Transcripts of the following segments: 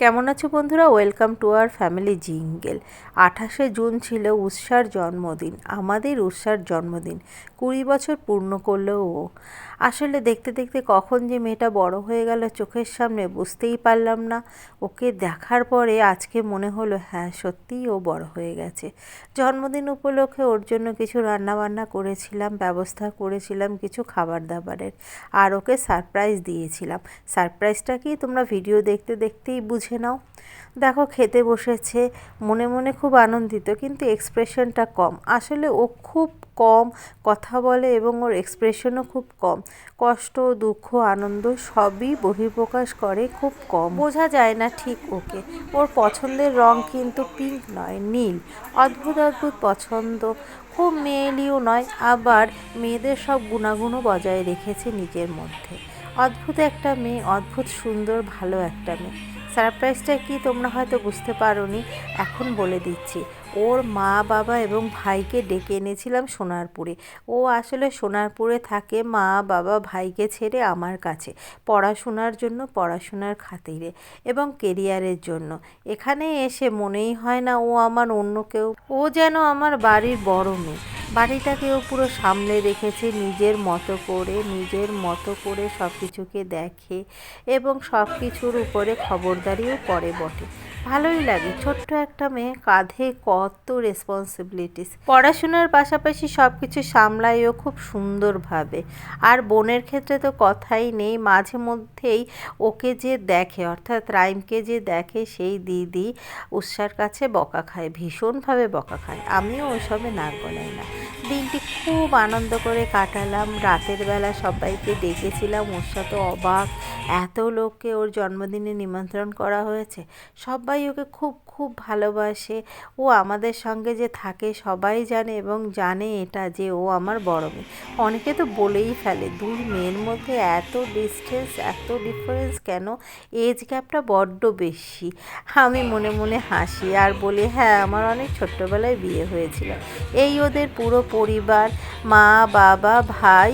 কেমন আছো বন্ধুরা? Welcome to our family jingle আঠাশে জুন ছিল উৎসার জন্মদিন, আমাদের উৎসার জন্মদিন। কুড়ি বছর পূর্ণ করল ও। আসলে দেখতে দেখতে কখন যে মেয়েটা বড় হয়ে গেল চোখের সামনে বুঝতেই পারলাম না। ওকে দেখার পরে আজকে মনে হলো হ্যাঁ সত্যিই ও বড় হয়ে গেছে। জন্মদিন উপলক্ষে ওর জন্য কিছু রান্নাবান্না করেছিলাম, ব্যবস্থা করেছিলাম, কিছু খাবার দাবারের আর ওকে সারপ্রাইজ দিয়েছিলাম। সারপ্রাইজটা কি? তোমরা ভিডিও দেখতে দেখতেই বুঝে নাও। দেখো, খেতে বসেছে, মনে মনে খুব আনন্দিত, কিন্তু এক্সপ্রেশনটা কম। আসলে ও খুব কম কথা বলে এবং ওর এক্সপ্রেশনও খুব কম। কষ্ট, দুঃখ, আনন্দ সবই বহিঃপ্রকাশ করে খুব কম। বোঝা যায় না ঠিক ওকে। ওর পছন্দের রং কিন্তু পিঙ্ক নয়, নীল। অদ্ভুত অদ্ভুত পছন্দ। খুব মেয়েলিও নয়, আবার মেয়েদের সব গুণাগুণও বজায় রেখেছে নিজের মধ্যে। অদ্ভুত একটা মেয়ে, অদ্ভুত সুন্দর, ভালো একটা মেয়ে। সারপ্রাইজটা কি তোমরা হয়তো বুঝতে পারোনি, এখন বলে দিচ্ছি। ওর মা, বাবা এবং ভাইকে ডেকে এনেছিলাম সোনারপুরে। ও আসলে সোনারপুরে থাকে মা, বাবা, ভাইকে ছেড়ে আমার কাছে, পড়াশোনার জন্য, পড়াশোনার খাতিরে এবং কেরিয়ারের জন্য। এখানে এসে মনেই হয় না ও আমার অন্য কেউ। ও যেন আমার বাড়ির বড় মেয়ে। বাড়িটাকেও পুরো সামলে রেখেছে, নিজের মতো করে, নিজের মতো করে সব কিছুকে দেখে এবং সব কিছুর উপরে খবরদারিও করে বটে। ভালোই লাগে, ছোট্ট একটা মেয়ে কাঁধে কত রেসপন্সিবিলিটিস পড়াশোনার পাশাপাশি সব কিছু সামলায়ও খুব সুন্দরভাবে। আর বোনের ক্ষেত্রে তো কথাই নেই, মাঝে মধ্যেই ওকে যে দেখে, অর্থাৎ রাইমকে যে দেখে, সেই দিদি উৎসার কাছে বকা খায়, ভীষণভাবে বকা খায়। আমিও ওইসবে নাক গলাই না। দিনটি খুব আনন্দ করে কাটালাম। রাতের বেলা সবাইকে ডেকেছিলাম। ওর সাথে অবাক। এত লোককে ওর জন্মদিনে নিমন্ত্রণ করা হয়েছে। সবাই ওকে খুব খুব ভালোবাসে। ও আমাদের সঙ্গে যে থাকে সবাই জানে এবং জানে এটা যে ও আমার বড় মেয়ে। অনেকে তো বলেই ফেলে, দুই মেয়ের মধ্যে এত ডিস্টেন্স এত ডিফারেন্স কেন? এজ গ্যাপটা বড্ড বেশি। আমি মনে মনে হাসি আর বলি হ্যাঁ আমার অনেক ছোট্টবেলায় বিয়ে হয়েছিল। এই ওদের পুরো পরিবার, মা, বাবা, ভাই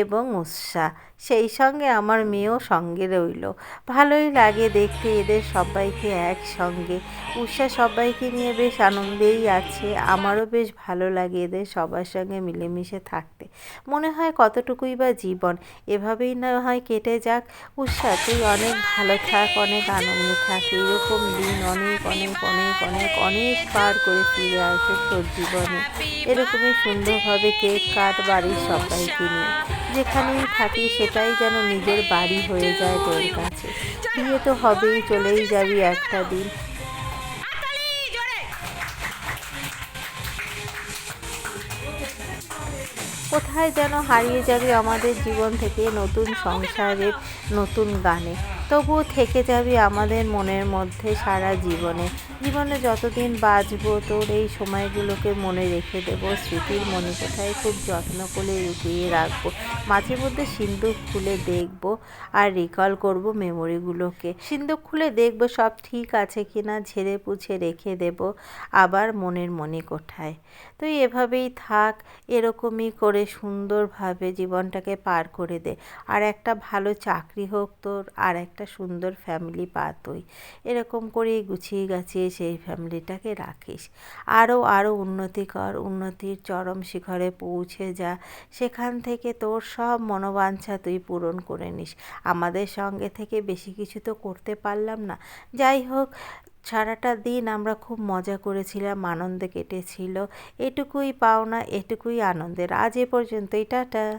এবং উৎসাহ সেই সঙ্গে আমার মেয়েও সঙ্গে রইল। ভালোই লাগে দেখতে এদের সবাইকে একসঙ্গে। উষা সবাইকে নিয়ে বেশ আনন্দেই আছে। আমারও বেশ ভালো লাগে এদের সবার সঙ্গে মিলেমিশে থাকতে। মনে হয় কতটুকুই বা জীবন, এভাবেই না হয় কেটে যাক। উষা, তুই অনেক ভালো থাক, অনেক আনন্দে থাক। এরকম দিন অনেক অনেক অনেক অনেক অনেক পার করে ফিরে আসে তোর জীবনে। এরকমই সুন্দরভাবে কেক কাট বাড়ির সবাইকে নিয়ে। যেখানেই থাকি সেটাই যেন নিজের বাড়ি হয়ে যায় তোর কাছে। বিয়ে তো হবেই, চলেই যাবি একটা দিন। কোথায় যেন হারিয়ে যাবে আমাদের জীবন থেকে নতুন সংসারের, নতুন গানে। তবুও থেকে যাবি আমাদের মনের মধ্যে সারা জীবনে। জীবনে যতদিন বাঁচবো, তোর এই সময়গুলোকে মনে রেখে দেব। স্মৃতির মনে কোথায় খুব যত্ন করে লুকিয়ে রাখব। মাঝে মধ্যে সিন্দুক খুলে দেখব আর রিকল করব মেমোরিগুলোকে সিন্দুক খুলে দেখব সব ঠিক আছে কি না ঝেড়ে পুছে রেখে দেব আবার মনের মনে কোঠায় তো এভাবেই থাক, এরকমই করে সুন্দরভাবে জীবনটাকে পার করে দে। আর একটা ভালো চাকরি হোক তোর, আর একটা সুন্দর ফ্যামিলি পা তুই। এরকম করেই গুছিয়ে গাছিয়ে সেই ফ্যামিলিটাকে রাখিস। আরও আরও উন্নতি কর, উন্নতির চরম শিখরে পৌঁছে যা। সেখান থেকে তোর সব মনোবাঞ্ছা তুই পূরণ করে নিস। আমাদের সঙ্গে থেকে বেশি কিছু তো করতে পারলাম না। যাই হোক, সারাটা দিন আমরা খুব মজা করেছিলাম, আনন্দে কেটেছিল। এটুকুই পাওনা, এটুকুই আনন্দের। আজ এ পর্যন্তই, টাটা।